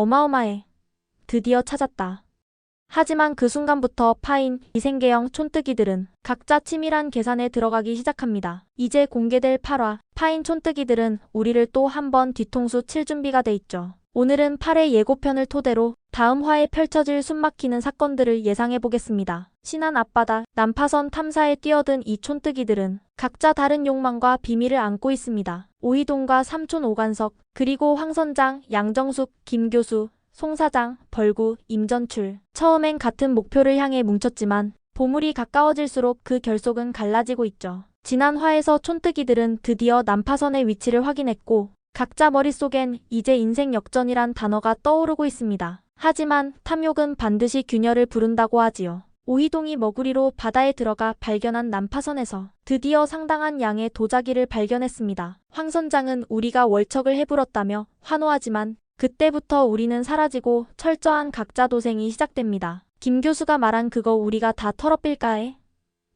어마어마해. 드디어 찾았다. 하지만 그 순간부터 파인 이생계형 촌뜨기들은 각자 치밀한 계산에 들어가기 시작합니다. 이제 공개될 8화 파인 촌뜨기들은 우리를 또 한 번 뒤통수 칠 준비가 돼 있죠. 오늘은 8회 예고편을 토대로 다음 화에 펼쳐질 숨막히는 사건들을 예상해 보겠습니다. 신안 앞바다 난파선 탐사에 뛰어든 이 촌뜨기들은 각자 다른 욕망과 비밀을 안고 있습니다. 오희동과 삼촌 오간석, 그리고 황 선장, 양정숙, 김 교수, 송 사장, 벌구, 임전출. 처음엔 같은 목표를 향해 뭉쳤지만 보물이 가까워질수록 그 결속은 갈라지고 있죠. 지난 화에서 촌뜨기들은 드디어 난파선의 위치를 확인했고 각자 머릿속엔 이제 인생 역전이란 단어가 떠오르고 있습니다. 하지만 탐욕은 반드시 균열을 부른다고 하지요. 오희동이 머구리로 바다에 들어가 발견한 난파선에서 드디어 상당한 양의 도자기를 발견했습니다. 황 선장은 우리가 월척을 해불었다며 환호하지만 그때부터 우리는 사라지고 철저한 각자 도생이 시작됩니다. 김 교수가 말한 그거 우리가 다 털어빌까 해?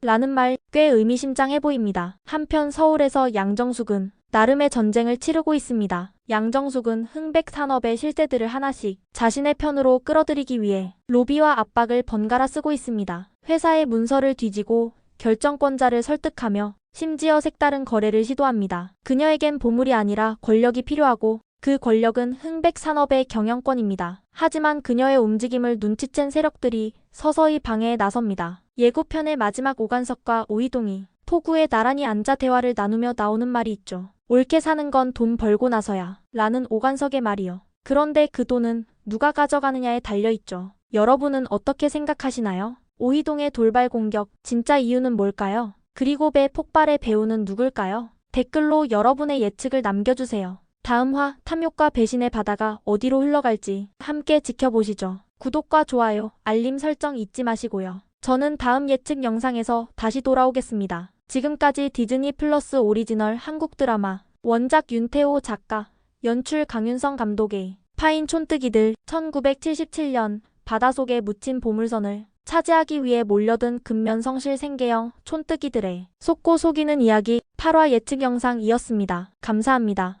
라는 말 꽤 의미심장해 보입니다. 한편 서울에서 양정숙은 나름의 전쟁을 치르고 있습니다. 양정숙은 흥백 산업의 실세들을 하나씩 자신의 편으로 끌어들이기 위해 로비와 압박을 번갈아 쓰고 있습니다. 회사의 문서를 뒤지고 결정권자를 설득하며 심지어 색다른 거래를 시도합니다. 그녀에겐 보물이 아니라 권력이 필요하고 그 권력은 흥백 산업의 경영권입니다. 하지만 그녀의 움직임을 눈치챈 세력들이 서서히 방해에 나섭니다. 예고편의 마지막 오간석과 오이동이 포구에 나란히 앉아 대화를 나누며 나오는 말이 있죠. 옳게 사는 건 돈 벌고 나서야 라는 오간석의 말이요. 그런데 그 돈은 누가 가져가느냐에 달려있죠. 여러분은 어떻게 생각하시나요? 오희동의 돌발 공격, 진짜 이유는 뭘까요? 그리고 배 폭발의 배우는 누굴까요? 댓글로 여러분의 예측을 남겨주세요. 다음 화 탐욕과 배신의 바다가 어디로 흘러갈지 함께 지켜보시죠. 구독과 좋아요, 알림 설정 잊지 마시고요. 저는 다음 예측 영상에서 다시 돌아오겠습니다. 지금까지 디즈니 플러스 오리지널 한국 드라마 원작 윤태호 작가, 연출 강윤성 감독의 파인 촌뜨기들 1977년 바다속에 묻힌 보물선을 차지하기 위해 몰려든 근면성실 생계형 촌뜨기들의 속고 속이는 이야기 8화 예측 영상이었습니다. 감사합니다.